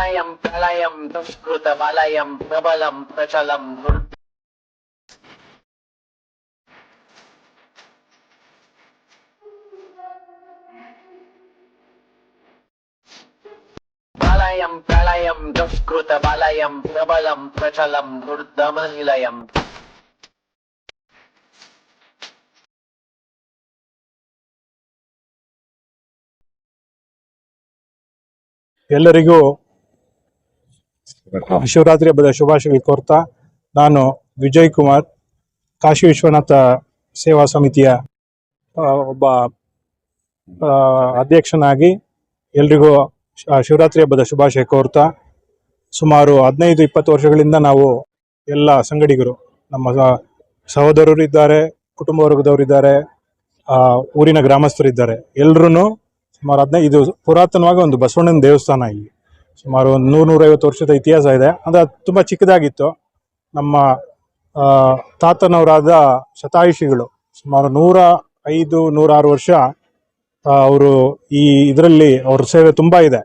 ప్రళయం ప్రళయం దుష్కృత వలయం ప్రబలం ప్రచలం ప్రళయం ప్రళయం దుష్కృత వలయం ప్రబలం ప్రచలం దుర్దమనిలయం ಎಲ್ಲರಿಗೂ ಶಿವರಾತ್ರಿ ಹಬ್ಬದ ಶುಭಾಶಯ ಕೋರ್ತಾ. ನಾನು ವಿಜಯ್ ಕುಮಾರ್ ಕಾಶಿ ವಿಶ್ವನಾಥ ಸೇವಾ ಸಮಿತಿಯ ಒಬ್ಬ ಅಧ್ಯಕ್ಷನಾಗಿ ಎಲ್ರಿಗೂ ಶಿವರಾತ್ರಿ ಹಬ್ಬದ ಶುಭಾಶಯ ಕೋರ್ತಾ. ಸುಮಾರು ಹದಿನೈದು ಇಪ್ಪತ್ತು ವರ್ಷಗಳಿಂದ ನಾವು ಎಲ್ಲ ಸಂಗಡಿಗರು ನಮ್ಮ ಸಹೋದರರು ಇದ್ದಾರೆ ಕುಟುಂಬ ವರ್ಗದವರಿದ್ದಾರೆ ಆ, ಊರಿನ ಗ್ರಾಮಸ್ಥರಿದ್ದಾರೆ ಎಲ್ಲರೂ ಸುಮಾರು ಹದಿನೈದು ಇದು ಪುರಾತನವಾಗಿ ಒಂದು ಬಸವಣ್ಣನ ದೇವಸ್ಥಾನ ಇಲ್ಲಿ. ಸುಮಾರು ಒಂದು ನೂರು ನೂರೈವತ್ತು ವರ್ಷದ ಇತಿಹಾಸ ಇದೆ. ಅಂದರೆ ಅದು ತುಂಬ ಚಿಕ್ಕದಾಗಿತ್ತು. ನಮ್ಮ ತಾತನವರಾದ ಶತಾಯುಷಿಗಳು ಸುಮಾರು ನೂರ ಐದು, ನೂರಾರು ವರ್ಷ ಅವರು ಈ ಇದರಲ್ಲಿ ಅವ್ರ ಸೇವೆ ತುಂಬ ಇದೆ.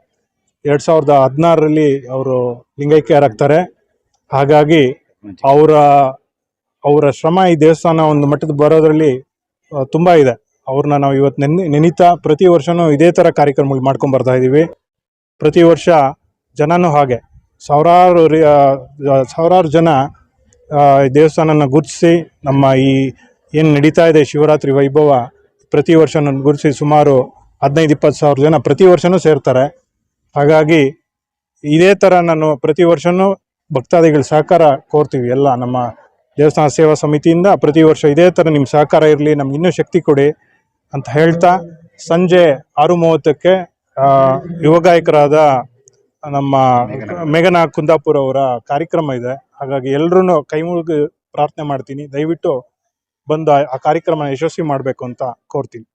ಎರಡು ಸಾವಿರದ ಹದಿನಾರರಲ್ಲಿ ಅವರು ಲಿಂಗೈಕ್ಯರಾಗ್ತಾರೆ ಹಾಗಾಗಿ ಅವರ ಅವರ ಶ್ರಮ ಈ ದೇವಸ್ಥಾನ ಒಂದು ಮಟ್ಟದ ಬರೋದರಲ್ಲಿ ತುಂಬ ಇದೆ. ಅವ್ರನ್ನ ನಾವು ಇವತ್ತು ನೆನೆ ನೆನೀತಾ ಪ್ರತಿ ವರ್ಷನೂ ಇದೇ ಥರ ಕಾರ್ಯಕ್ರಮಗಳು ಮಾಡ್ಕೊಂಡು ಬರ್ತಾ ಇದ್ದೀವಿ ಪ್ರತಿ ವರ್ಷ ಜನನೂ ಹಾಗೆ. ಸಾವಿರಾರು ಸಾವಿರಾರು ಜನ ದೇವಸ್ಥಾನನ ಗುರುತಿಸಿ ನಮ್ಮ ಈ ಏನು ನಡೀತಾ ಇದೆ ಶಿವರಾತ್ರಿ ವೈಭವ ಪ್ರತಿ ವರ್ಷ ಗುರುತಿಸಿ ಸುಮಾರು ಹದಿನೈದು ಇಪ್ಪತ್ತು ಸಾವಿರ ಜನ ಪ್ರತಿ ವರ್ಷನೂ ಸೇರ್ತಾರೆ. ಹಾಗಾಗಿ ಇದೇ ಥರ ನಾನು ಪ್ರತಿ ವರ್ಷನೂ ಭಕ್ತಾದಿಗಳ ಸಹಕಾರ ಕೋರ್ತೀವಿ. ಎಲ್ಲ ನಮ್ಮ ದೇವಸ್ಥಾನ ಸೇವಾ ಸಮಿತಿಯಿಂದ ಪ್ರತಿ ವರ್ಷ ಇದೇ ಥರ ನಿಮ್ಮ ಸಹಕಾರ ಇರಲಿ ನಮ್ಗೆ ಇನ್ನೂ ಶಕ್ತಿ ಕೊಡಿ ಅಂತ ಹೇಳ್ತಾ ಸಂಜೆ ಆರು ಮೂವತ್ತಕ್ಕೆ ಆ, ಯುವ ಗಾಯಕರಾದ ನಮ್ಮ ಮೇಘನಾ ಕುಂದಾಪುರ ಅವರ ಕಾರ್ಯಕ್ರಮ ಇದೆ. ಹಾಗಾಗಿ ಎಲ್ಲರೂ ಕೈ ಮುಗಿದು ಪ್ರಾರ್ಥನೆ ಮಾಡ್ತೀನಿ. ದಯವಿಟ್ಟು ಬಂದು ಆ ಕಾರ್ಯಕ್ರಮ ಯಶಸ್ವಿ ಮಾಡಬೇಕು ಅಂತ ಕೋರ್ತೀನಿ.